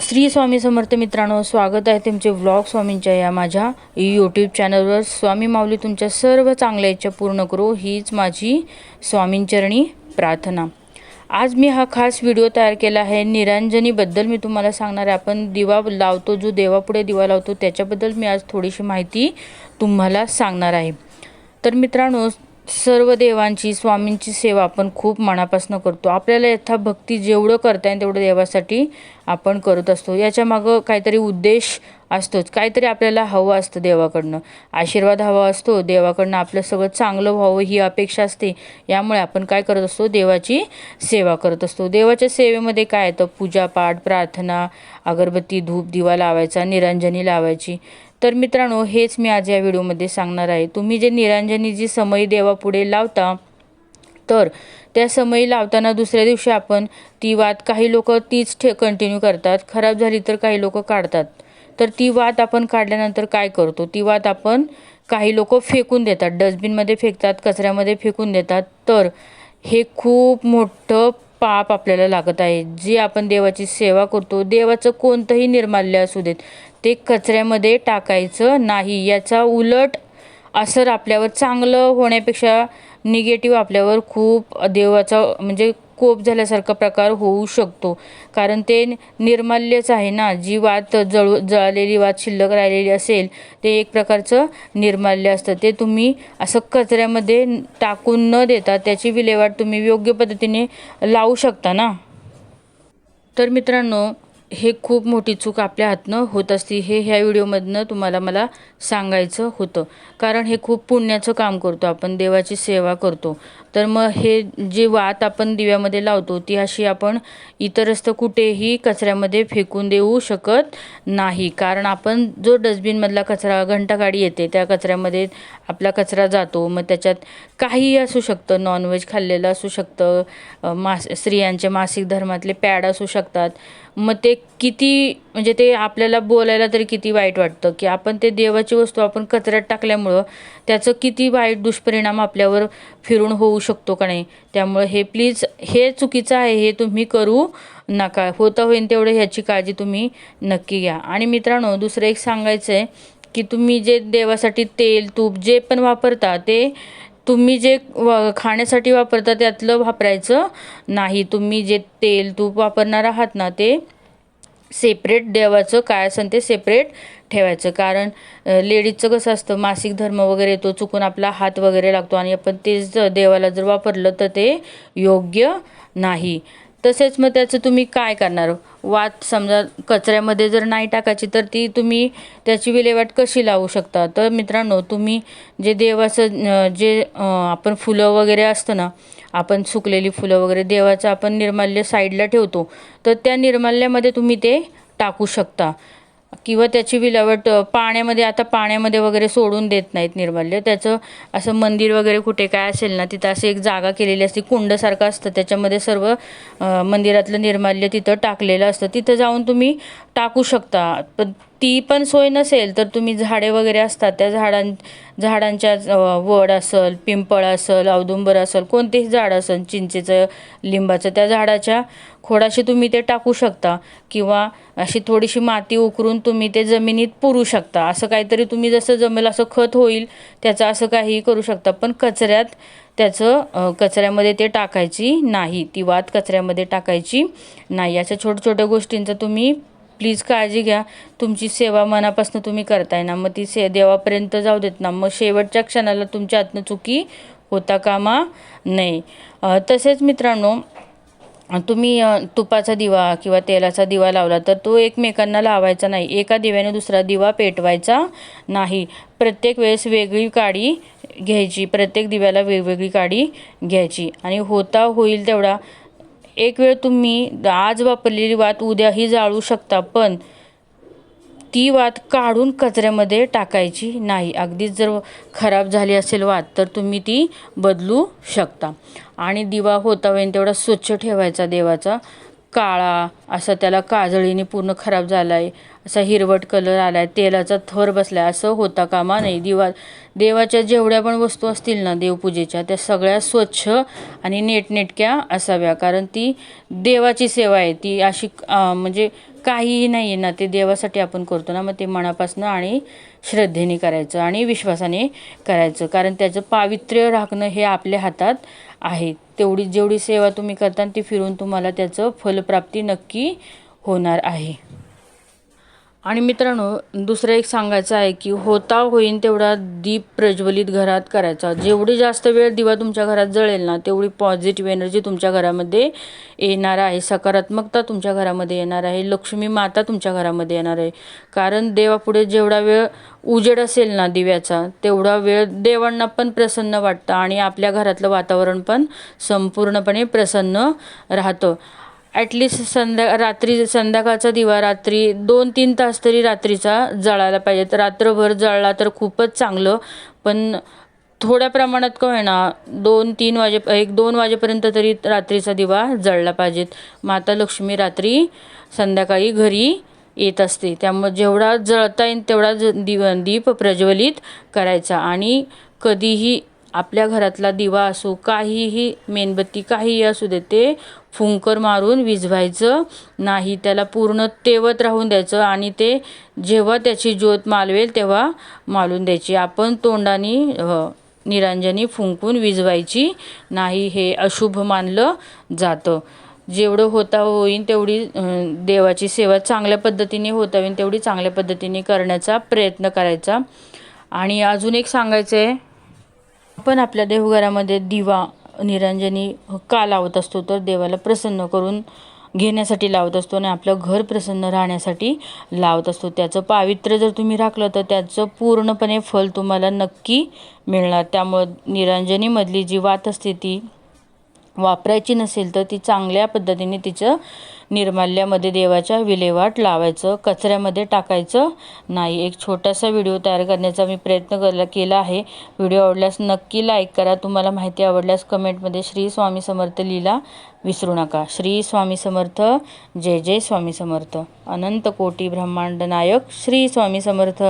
श्री स्वामी समर्थ मित्रांनो स्वागत आहे तुमचे व्लॉग स्वामींच्या या माझ्या यूट्यूब चॅनलवर स्वामी माऊली तुमच्या सर्व चांगल्या इच्छा पूर्ण करू हीच माझी स्वामींचरणी प्रार्थना. आज मी हा खास व्हिडिओ तयार केला आहे. निरांजनीबद्दल मी तुम्हाला सांगणार आहे. आपण दिवा लावतो जो देवापुढे दिवा लावतो त्याच्याबद्दल मी आज थोडीशी माहिती तुम्हाला सांगणार आहे. तर मित्रांनो सर्व देवांची स्वामींची सेवा आपण खूप मनापासून करतो. आपल्याला यथा भक्ती जेवढं करता येईल तेवढं देवासाठी आपण करत असतो. याच्या मागं काहीतरी उद्देश असतोच. काहीतरी आपल्याला हवं असतं देवाकडनं. आशीर्वाद हवा असतो. देवाकडनं आपलं सगळं चांगलं व्हावं ही अपेक्षा असते. यामुळे आपण काय करत असतो? देवाची सेवा करत असतो. देवाच्या सेवेमध्ये काय येतं पूजापाठ प्रार्थना अगरबत्ती धूप दिवा लावायचा निरंजनी लावायची. तर मित्रांनो हेच मी आज या व्हिडिओमध्ये सांगणार आहे. तुम्ही जे निरांजनी जी समयी देवापुढे लावता तर त्या समयी लावताना दुसऱ्या दिवशी आपण ती वात काही लोक तीच ठे कंटिन्यू करतात. खराब झाली तर काही लोक काढतात. तर ती वात आपण काढल्यानंतर काय करतो? ती वात आपण काही लोक फेकून देतात. डस्टबिनमध्ये फेकतात कचऱ्यामध्ये फेकून देतात. तर हे खूप मोठं पाप आपल्याला लागत आहे. जी आपण देवाची सेवा करतो देवाचं कोणतंही निर्माल्य असू देत ते कचऱ्यामध्ये टाकायचं नाही. याचा उलट असर आपल्यावर चांगलं होण्यापेक्षा निगेटिव्ह आपल्यावर खूप देवाचा म्हणजे कोप झाल्यासारखा प्रकार होऊ शकतो. कारण ते निर्माल्यच आहे ना. जी वात जळू जळालेली वात शिल्लक राहिलेली असेल ते एक प्रकारचं निर्माल्य असतं. ते तुम्ही असं कचऱ्यामध्ये टाकून न देता त्याची विल्हेवाट तुम्ही योग्य पद्धतीने लावू शकता ना. तर मित्रांनो हे खूप मोठी चूक आपल्या हातनं होत असते. हे ह्या व्हिडिओमधनं तुम्हाला मला सांगायचं होतं. कारण हे खूप पुण्याचं काम करतो आपण देवाची सेवा करतो. तर मग हे जे वात आपण दिव्यामध्ये लावतो ती अशी आपण इतरस्त कुठेही कचऱ्यामध्ये फेकून देऊ शकत नाही. कारण आपण जो डस्टबिनमधला कचरा घंटागाडी येते त्या कचऱ्यामध्ये आपला कचरा जातो. मग त्याच्यात काहीही असू शकतं. नॉनव्हेज खाल्लेलं असू शकतं. मास स्त्रियांचे मासिक धर्मातले पॅड असू शकतात. मग ते किती म्हणजे ते आपल्याला बोलायला तरी किती वाईट वाटतं? की आपण ते देवाची वस्तू आपण कचऱ्यात टाकल्यामुळं त्याचं किती वाईट दुष्परिणाम आपल्यावर फिरून होऊ शकतो का नाही? त्यामुळं हे प्लीज हे चुकीचं आहे हे तुम्ही करू नका. होता होईन तेवढं ह्याची काळजी तुम्ही नक्की घ्या. आणि मित्रांनो दुसरं एक सांगायचं आहे की तुम्ही जे देवासाठी तेल तूप जे पण वापरता ते तुम्ही जे व खाण्यासाठी वापरता त्यातलं वापरायचं नाही. तुम्ही जे तेल तूप वापरणार आहात ना ते सेपरेट देवाचं काय असेल ते सेपरेट ठेवायचं. कारण लेडीजचं कसं असतं मासिक धर्म वगैरे येतो चुकून आपला हात वगैरे लागतो आणि आपण तेच देवाला जर वापरलं तर ते योग्य नाही. तसेच मग त्याचं तुम्ही काय करणार? वात समजा कचऱ्यामध्ये जर नाही टाकायची तर ती तुम्ही त्याची विल्हेवाट कशी लावू शकता? तर मित्रांनो तुम्ही जे देवाचं जे आपण फुलं वगैरे असतं ना आपण सुकलेली फुलं वगैरे देवाचं आपण निर्माल्य साईडला ठेवतो तर त्या निर्माल्यामध्ये तुम्ही ते टाकू शकता. किंवा त्याची विल्हेवाट पाण्यामध्ये आता पाण्यामध्ये वगैरे सोडून देत नाहीत निर्माल्य. त्याचं असं मंदिर वगैरे कुठे काय असेल ना तिथं असं एक जागा केलेली असते. कुंडसारखं असतं. त्याच्यामध्ये सर्व मंदिरातलं निर्माल्य तिथं टाकलेलं असतं. तिथं जाऊन तुम्ही टाकू शकता. पण ती पण सोय नसेल तर तुम्ही झाडे वगैरे असतात त्या झाडां झाडांच्या वड असेल पिंपळ असेल औदुंबर असेल कोणतेही झाड असेल चिंचेचं लिंबाचं त्या झाडाच्या खोडाशी तुम्ही ते टाकू शकता. किंवा अशी थोडीशी माती उकरून तुम्ही ते जमिनीत पुरू शकता. असं काहीतरी तुम्ही जसं जमेल असं खत होईल त्याचं असं काहीही करू शकता. पण कचऱ्यात त्याचं कचऱ्यामध्ये ते टाकायची नाही. ती वात कचऱ्यामध्ये टाकायची नाही. अशा छोट्या छोट्या गोष्टींचं तुम्ही प्लीज काळजी घ्या. तुमची सेवा मनापासून तुम्ही करताय ना. मग ती से देवापर्यंत जाऊ देत ना. मग शेवटच्या क्षणाला तुमच्या हातनं चुकी होता कामा नाही तसेच मित्रांनो तुम्ही तुपाचा दिवा किंवा तेलाचा दिवा लावला तर तो एकमेकांना लावायचा नाही. एका दिव्याने दुसरा दिवा पेटवायचा नाही. प्रत्येक वेळेस वेगळी काडी घ्यायची. प्रत्येक दिव्याला वेगवेगळी काडी घ्यायची. आणि होता होईल तेवढा एक वेळ तुम्ही आज वापरलेली वात उद्याही जाळू शकता पण ती वात काढून कचऱ्यामध्ये टाकायची नाही. अगदीच जर खराब झाली असेल वात तर तुम्ही ती बदलू शकता. आणि दिवा होता वेळेन तेवढा स्वच्छ ठेवायचा देवाचा. काळा असा त्याला काजळीने पूर्ण खराब झाला आहे असा हिरवट कलर आला आहे तेलाचा थर बसला आहे असं होता कामा नाही दिवा देवाच्या जेवढ्या पण वस्तू असतील ना देवपूजेच्या त्या सगळ्या स्वच्छ आणि नेटनेटक्या असाव्या. कारण ती देवाची सेवा आहे. ती अशी म्हणजे काहीही नाही आहे ना ते देवासाठी आपण करतो ना मग ते मनापासनं आणि श्रद्धेने करायचं आणि विश्वासाने करायचं. कारण त्याचं पावित्र्य राखणं हे आपल्या हातात आहे. तेवढी जेवढी सेवा तुम्ही करता ती फिरून तुम्हाला त्याचं फलप्राप्ती नक्की होणार आहे. आणि मित्रांनो दुसरं एक सांगायचं आहे की होता होईन तेवढा दीप प्रज्वलित घरात करायचा. जेवढी जास्त वेळ दिवा तुमच्या घरात जळेल ना तेवढी पॉझिटिव्ह एनर्जी तुमच्या घरामध्ये येणार आहे. सकारात्मकता तुमच्या घरामध्ये येणार आहे. लक्ष्मी माता तुमच्या घरामध्ये येणार आहे. कारण देवापुढे जेवढा वेळ उजेड असेल ना दिव्याचा तेवढा वेळ देवांना पण प्रसन्न वाटतं आणि आपल्या घरातलं वातावरण पण संपूर्णपणे प्रसन्न राहतं. ॲटलिस्ट संध्या रात्री संध्याकाळचा दिवा रात्री दोन तीन तास तरी रात्रीचा जळायला पाहिजे. तर रात्रभर जळला तर खूपच चांगलं. पण थोड्या प्रमाणात का होईना दोन तीन वाजे एक दोन वाजेपर्यंत तरी रात्रीचा दिवा जळला पाहिजेत माता लक्ष्मी रात्री संध्याकाळी घरी येत असते. त्यामुळे जेवढा जळता येईल तेवढा ज दिव दीप प्रज्वलित करायचा. आणि कधीही आपल्या घरातला दिवा असो काहीही मेणबत्ती काहीही असू दे ते फुंकर मारून विझवायचं नाही. त्याला पूर्ण तेवत राहून द्यायचं आणि ते जेव्हा त्याची ज्योत मालवेल तेव्हा मालून द्यायची. आपण तोंडाने निरांजनी फुंकून विझवायची नाही हे अशुभ मानलं जातं. जेवढं होता होईन तेवढी देवाची सेवा चांगल्या पद्धतीने होता होईन तेवढी चांगल्या पद्धतीने करण्याचा प्रयत्न करायचा. आणि अजून एक सांगायचं आहे आपण आपल्या देवघरामध्ये दिवा निरंजनी का लावत असतो तर देवाला प्रसन्न करून घेण्यासाठी लावत असतो आणि आपलं घर प्रसन्न राहण्यासाठी लावत असतो. त्याचं पावित्र्य जर तुम्ही राखलं तर त्याचं पूर्णपणे फल तुम्हाला नक्की मिळणार. त्यामुळं निरंजनीमधली जी वात असते ती वापरायची नसेल तर ती चांगल्या पद्धतीने तिचं निर्माल्यामध्ये देवाच्या विल्हेवाट लावायचं कचऱ्यामध्ये टाकायचं. नाही एक छोटासा व्हिडिओ तयार करण्याचा मी प्रयत्न करला केला आहे. व्हिडिओ आवडल्यास नक्की लाईक करा. तुम्हाला माहिती आवडल्यास कमेंटमध्ये श्री स्वामी समर्थ लिहिला विसरू नका. श्री स्वामी समर्थ जय जय स्वामी समर्थ. अनंत कोटी ब्रह्मांड नायक श्री स्वामी समर्थ.